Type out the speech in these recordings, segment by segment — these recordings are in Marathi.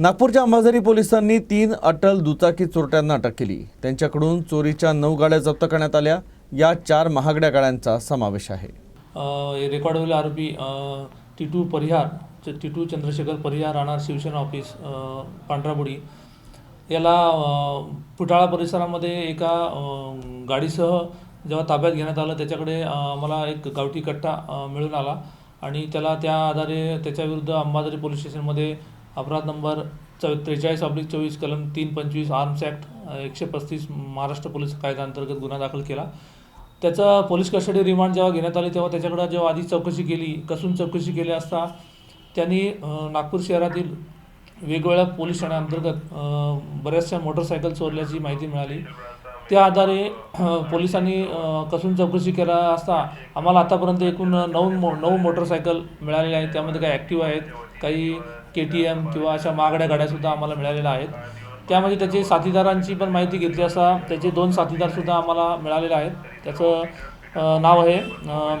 नागपूरच्या अंबाझरी पोलिसांनी तीन अटल दुचाकी चोरट्यांना अटक केली. त्यांच्याकडून चोरीच्या नऊ गाड्या जप्त करण्यात आल्या. या चार महागड्या गाड्यांचा समावेश आहे. अ, रेकॉर्ड होईल आरोपी टिटू परिहार च- टिटू चंद्रशेखर परिहार राहणार शिवसेना ऑफिस पांढराबुडी. याला फुटाळा परिसरामध्ये एका गाडीसह जेव्हा ताब्यात घेण्यात आलं त्याच्याकडे मला एक गावठी कट्टा मिळून आला. आणि त्याला त्या आधारे त्याच्याविरुद्ध अंबाझरी पोलीस स्टेशनमध्ये अपराध नंबर चौ त्रेचाळीस ऑब्लिक चोवीस कलम तीन पंचवीस आर्म्स ॲक्ट एकशे पस्तीस महाराष्ट्र पोलीस कायद्याअंतर्गत गुन्हा दाखल केला. त्याचा पोलीस कस्टडी रिमांड जेव्हा घेण्यात आली तेव्हा त्याच्याकडं जेव्हा आधी चौकशी केली कसून चौकशी केली असता त्यांनी नागपूर शहरातील वेगवेगळ्या पोलीस ठाण्याअंतर्गत बऱ्याचशा मोटरसायकल चोरल्याची माहिती मिळाली. त्या आधारे पोलिसांनी कसून चौकशी केला असता आम्हाला आतापर्यंत एकूण नऊ मो नऊ मोटरसायकल मिळालेल्या आहेत त्यामध्ये काही ॲक्टिव्ह आहेत. काही के टी एम किंवा अशा महागड्या गाड्यासुद्धा आम्हाला मिळालेल्या आहेत. त्यामध्ये त्याचे साथीदारांची पण माहिती घेतली असता त्याचे दोन साथीदारसुद्धा आम्हाला मिळालेले आहेत. त्याचं नाव आहे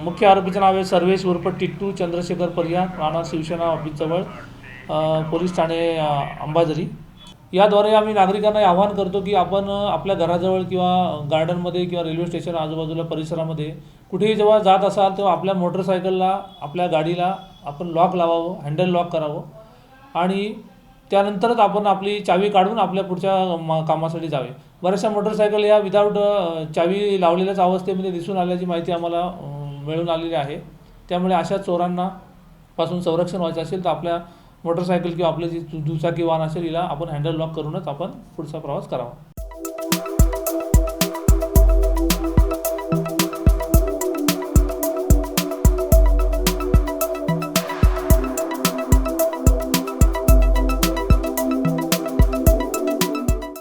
मुख्य आरोपीचं नाव आहे सर्वेश उर्फ टिट्टू चंद्रशेखर परिया राणा शिवसेना ऑफिसजवळ पोलीस ठाणे अंबाझरी. याद्वारे आम्ही नागरिकांना आवाहन करतो की आपण आपल्या घराजवळ किंवा गार्डनमध्ये किंवा रेल्वे स्टेशन आजूबाजूला परिसरामध्ये कुठेही जेव्हा जात असाल तेव्हा आपल्या मोटरसायकलला आपल्या गाडीला आपण लॉक लावावं हँडल लॉक करावं. आणि त्यानंतरच आपण आपली चावी काढून आपल्या पुढच्या म- कामासाठी जावे. बऱ्याचशा मोटरसायकल या विदाऊट चावी लावलेल्याच अवस्थेमध्ये दिसून आल्याची माहिती आम्हाला मिळून आलेली आहे. त्यामुळे अशा चोरांना पासून संरक्षण व्हायचं असेल तर आपल्या मोटरसायकल किंवा आपलं जी दु- दुचाकी वाहन असेल हिला आपण हँडल लॉक करूनच आपण पुढचा प्रवास करावा.